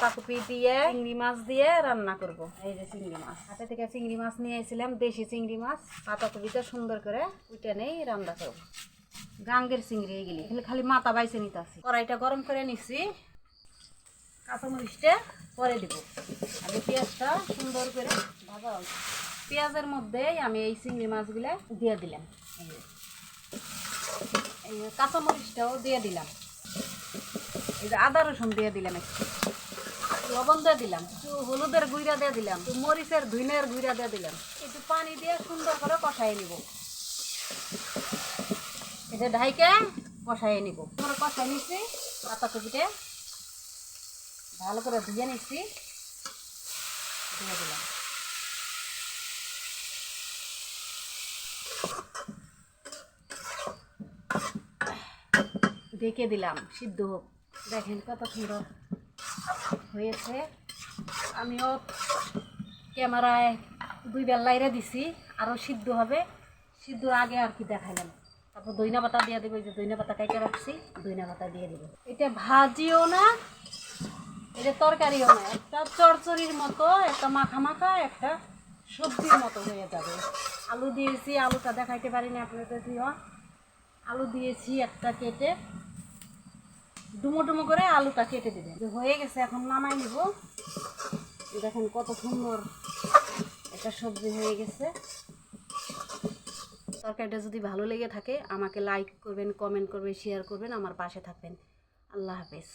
পাতাকপি দিয়ে চিংড়ি মাছ দিয়ে রান্না করব। এই যে চিংড়ি মাছ। হাতে থেকে চিংড়ি মাছ নিয়ে এসেছিলাম দেশি চিংড়ি মাছ। পাতাকপিটা সুন্দর করে উঠে নেই রান্না করব। গাঙ্গের চিংড়ি এগুলি এখানে খালি মাথা বাইছে নিতে আসি কড়াইটা গরম করে নিচ্ছি কাঁচামরিচটা পরে দিব। আগে পেঁয়াজটা সুন্দর করে ভাজা হবে পেঁয়াজের মধ্যেই আমি এই চিংড়ি মাছগুলো দিয়ে দিলাম। এই। কাঁচামরিচটাও দিয়ে দিলাম। এই যে আদা রসুন দিয়ে দিলাম একটু। লবণ দিয়ে দিলাম, একটু হলুদের গুঁড়া দিয়ে দিলাম, একটু মরিচের ধুইনের গুঁড়া দিয়ে দিলাম। একটু পানি দিয়ে সুন্দর করে কষাই নিব। এটা ঢাইকে কষাই নিব। করে কষাই নিচ্ছি পাতাকপিটা ভালো করে ধুয়ে নিচ্ছি দিয়ে দিলাম। দেখে দিলাম, সিদ্ধ হোক। দেখেন কত সুন্দর। হয়েছে। আমিও ক্যামেরায় দুই বেলাইরে দিছি আরও সিদ্ধ হবে। আগে আর কি তারপর দইনা পাতা দিয়ে দেবো যে দইনা পাতা রাখছি দইনা পাতা দিয়ে দেবো। এটা ভাজিও না, এটা তরকারিও না, একটা চরচড়ির মতো, একটা মাখা মাখা, একটা সবজির মতো হয়ে যাবে। আলু দিয়েছি, আলুটা দেখাইতে পারিনি আপনাদের প্রিয়। আলু দিয়েছি একটা কেটে। ডুমো ডুমো করে আলুটা কেটে দেবে। হয়ে গেছে, এখন নামাই নিব। দেখেন কত সুন্দর একটা সবজি হয়ে গেছে। তরকারিটা যদি ভালো লেগে থাকে, আমাকে লাইক করবেন কমেন্ট করবেন শেয়ার করবেন, আমার পাশে থাকবেন। আল্লাহ হাফেজ।